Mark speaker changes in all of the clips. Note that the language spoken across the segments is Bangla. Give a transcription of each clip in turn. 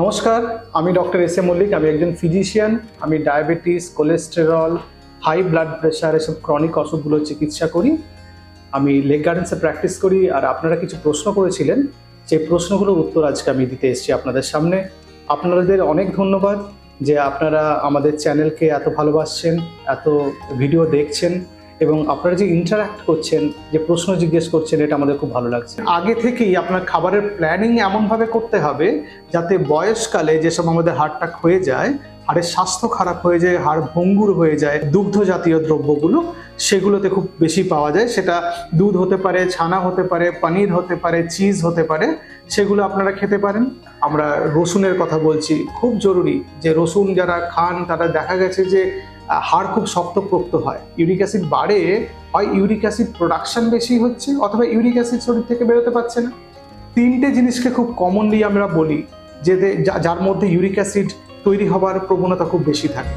Speaker 1: নমস্কার, আমি ডক্টর এস এ মল্লিক, আমি একজন ফিজিশিয়ান, আমি diabetes, cholesterol, high blood pressure এসব ক্রনিক অসুখগুলোর চিকিৎসা করি। আমি লেগ গার্ডেন্সে প্র্যাকটিস করি আর আপনারা কিছু প্রশ্ন করেছিলেন, সেই প্রশ্নগুলোর উত্তর আজকে আমি দিতে এসেছি আপনাদের সামনে। আপনাদের অনেক ধন্যবাদ যে আপনারা আমাদের চ্যানেলকে এত ভালোবাসছেন, এত ভিডিও দেখছেন। এবং আপনারা যে ইন্টারাক্ট করছেন, যে প্রশ্ন জিজ্ঞেস করছেন, এটা আমাদের খুব ভালো লাগছে। আগে থেকেই আপনার খাবারের প্ল্যানিং এমনভাবে করতে হবে, যাতে বয়সকালে যেসব আমাদের হাড়টা ক্ষয়ে যায়, হাড়ের স্বাস্থ্য খারাপ হয়ে যায়, হাড় ভঙ্গুর হয়ে যায় দুগ্ধ জাতীয় দ্রব্যগুলো, সেগুলোতে খুব বেশি পাওয়া যায়। সেটা দুধ হতে পারে, ছানা হতে পারে, পনির হতে পারে চিজ হতে পারে, সেগুলো আপনারা খেতে পারেন। আমরা রসুনের কথা বলছি, খুব জরুরি যে রসুন যারা খান, তারা দেখা গেছে যে হাড় খুব শক্তপোক্ত হয়। ইউরিক অ্যাসিড বাড়ে, হয় ইউরিক অ্যাসিড প্রোডাকশন বেশি হচ্ছে, অথবা ইউরিক অ্যাসিড শরীর থেকে বেরোতে পারছে না। তিনটে জিনিসকে খুব কমনলি আমরা বলি যে, যার মধ্যে ইউরিক অ্যাসিড তৈরি হবার প্রবণতা খুব বেশি থাকে।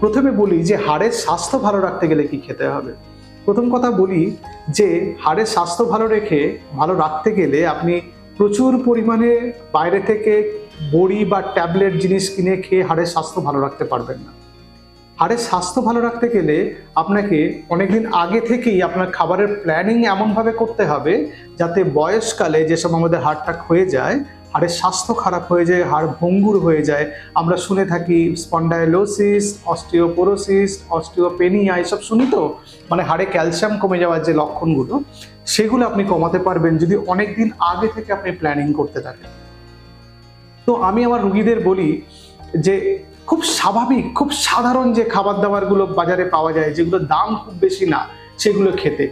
Speaker 1: প্রথমে বলি যে হাড়ের স্বাস্থ্য ভালো রাখতে গেলে কি খেতে হবে? প্রথম কথা বলি যে হাড়ের স্বাস্থ্য ভালো রেখে, ভালো রাখতে গেলে আপনি প্রচুর পরিমাণে বাইরে থেকে বড়ি বা ট্যাবলেট জিনিস কিনে খেয়ে হাড়ের স্বাস্থ্য ভালো রাখতে পারবেন না। হাড়ের স্বাস্থ্য ভালো রাখতে গেলে আপনাকে অনেকদিন আগে থেকেই আপনার খাবারের প্ল্যানিং এমনভাবে করতে হবে যাতে বয়সকালে যেসব আমাদের হাড়টা ক্ষয়ে যায়, হাড়ের স্বাস্থ্য খারাপ হয়ে যায়, হাড় ভঙ্গুর হয়ে যায়, আমরা শুনে থাকি স্পন্ডাইলোসিস, অস্টিওপোরোসিস, অস্টিওপেনিয়া এসব শুনি তো? মানে হাড়ে ক্যালসিয়াম কমে যাওয়ার যে লক্ষণগুলো, সেগুলো আপনি কমাতে পারবেন যদি অনেক দিন আগে থেকে আপনি প্ল্যানিং করতে থাকেন। তো আমি আমার রুগীদের বলি যে খুব স্বাভাবিক, খুব সাধারণ যে খাবার দাবারগুলো বাজারে পাওয়া যায়, যেগুলো দাম খুব বেশি না, সেগুলো খেতে।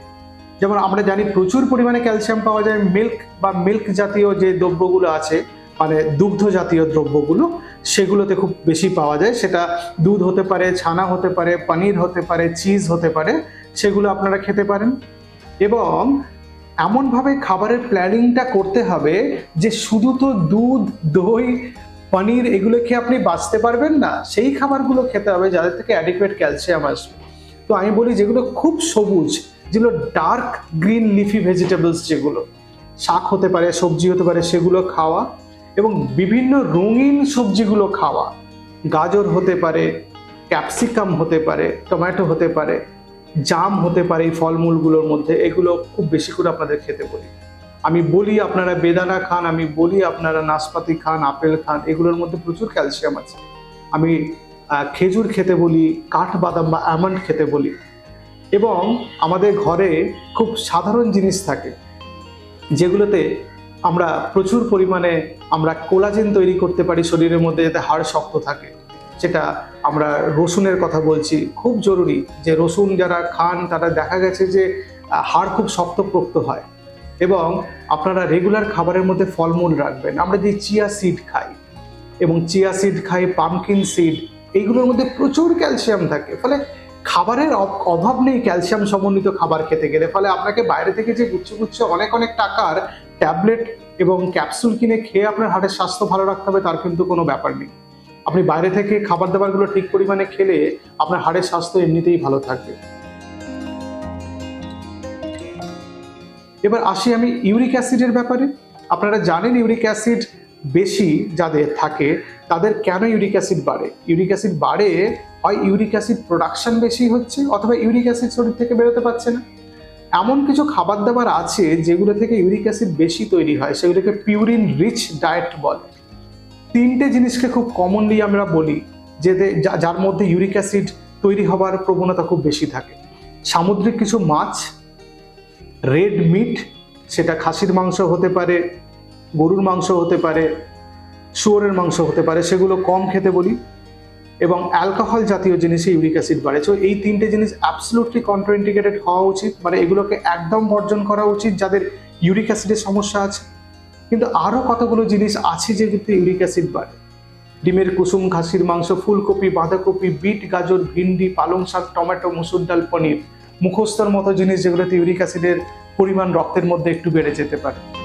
Speaker 1: যেমন আমরা জানি প্রচুর পরিমাণে ক্যালসিয়াম পাওয়া যায়, মিল্ক বা মিল্ক জাতীয় যে দ্রব্যগুলো আছে মানে দুগ্ধ জাতীয় দ্রব্যগুলো, সেগুলোতে খুব বেশি পাওয়া যায়। সেটা দুধ হতে পারে, ছানা হতে পারে, পনির হতে পারে, চিজ হতে পারে, সেগুলো আপনারা খেতে পারেন। এবং এমনভাবে খাবারের প্ল্যানিংটা করতে হবে যে শুধু তো দুধ, দই, পনির এগুলো খেয়ে আপনি বাঁচতে পারবেন না, সেই খাবারগুলো খেতে হবে যাদের থেকে অ্যাডিকুয়েট ক্যালসিয়াম আসবে। তো আমি বলি যেগুলো খুব সবুজ, যেগুলো ডার্ক গ্রিন লিফি ভেজিটেবলস যেগুলো, শাক হতে পারে, সবজি হতে পারে, সেগুলো খাওয়া এবং বিভিন্ন রঙিন সবজিগুলো খাওয়া। গাজর হতে পারে ক্যাপসিকাম হতে পারে টমেটো হতে পারে জাম হতে পারে এই ফলমূলগুলোর মধ্যে, এগুলো খুব বেশি করে আপনাদের খেতে বলি। আমি বলি আপনারা বেদানা খান, আমি বলি আপনারা নাশপাতি খান, আপেল খান, এগুলোর মধ্যে প্রচুর ক্যালসিয়াম আছে। আমি খেজুর খেতে বলি, কাঠবাদাম বা অ্যামন্ড খেতে বলি। এবং আমাদের ঘরে খুব সাধারণ জিনিস থাকে, যেগুলোতে আমরা প্রচুর পরিমাণে আমরা কোলাজেন তৈরি করতে পারি, শরীরের মধ্যে যাতে হাড় শক্ত থাকে। সেটা আমরা রসুনের কথা বলছি, খুব জরুরি যে রসুন যারা খান তারা দেখা গেছে যে হাড় খুব শক্তপোক্ত হয় এবং আপনারা রেগুলার খাবারের মধ্যে ফলমূল রাখবেন। আমরা যে চিয়া সিড খাই এবং চিয়া সিড খাই পামকিন সিড এইগুলোর মধ্যে প্রচুর ক্যালসিয়াম থাকে। ফলে খাবারের অভ- অভাব নেই ক্যালসিয়াম সমন্বিত খাবার খেতে গেলে। ফলে আপনাকে বাইরে থেকে যে গুচ্ছ গুচ্ছ অনেক অনেক টাকার ট্যাবলেট এবং ক্যাপসুল কিনে খেয়ে আপনার হাড়ের স্বাস্থ্য ভালো রাখতে হবে, তার কিন্তু কোনো ব্যাপার নেই। আপনি বাইরে থেকে খাবার দাবারগুলো ঠিক পরিমাণে খেলে আপনার হাড়ের স্বাস্থ্য এমনিতেই ভালো থাকবে। এবার আসি আমি ইউরিক অ্যাসিডের ব্যাপারে। আপনারা জানেন ইউরিক অ্যাসিড বেশি যাদের থাকে, তাদের কেন ইউরিক অ্যাসিড বাড়ে? ইউরিক অ্যাসিড বাড়ে, হয় ইউরিক অ্যাসিড প্রোডাকশন বেশি হচ্ছে, অথবা ইউরিক অ্যাসিড শরীর থেকে বেরোতে পারছে না। এমন কিছু খাবার দাবার আছে যেগুলো থেকে ইউরিক অ্যাসিড বেশি তৈরি হয়, সেগুলোকে পিউরিন রিচ ডায়েট বলে। তিনটে জিনিসকে খুব কমনলি আমরা বলি যে, যার মধ্যে ইউরিক অ্যাসিড তৈরি হবার প্রবণতা খুব বেশি থাকে। সামুদ্রিক কিছু মাছ রেড মিট সেটা খাসির মাংস হতে পারে, গরুর মাংস হতে পারে, শুয়োরের মাংস হতে পারে, সেগুলো কম খেতে বলি। এবং অ্যালকোহল জাতীয় জিনিসে ইউরিক অ্যাসিড বাড়ে। তো এই তিনটে জিনিস অ্যাবসলুটলি কন্ট্রাইন্ডিকেটেড হওয়া উচিত। মানে এগুলোকে একদম বর্জন করা উচিত। যাদের ইউরিক অ্যাসিডের সমস্যা আছে কিন্তু আরও কতগুলো জিনিস আছে যেগুলোতে ইউরিক অ্যাসিড বাড়ে? ডিমের কুসুম, খাসির মাংস, ফুলকপি, বাঁধাকপি, বিট, গাজর, ভিন্ডি, পালং শাক, টমেটো, মুসুর ডাল, পনির। মুখস্থর মতো জিনিস যেগুলোতে ইউরিক অ্যাসিডের পরিমাণ রক্তের মধ্যে একটু বেড়ে যেতে পারে।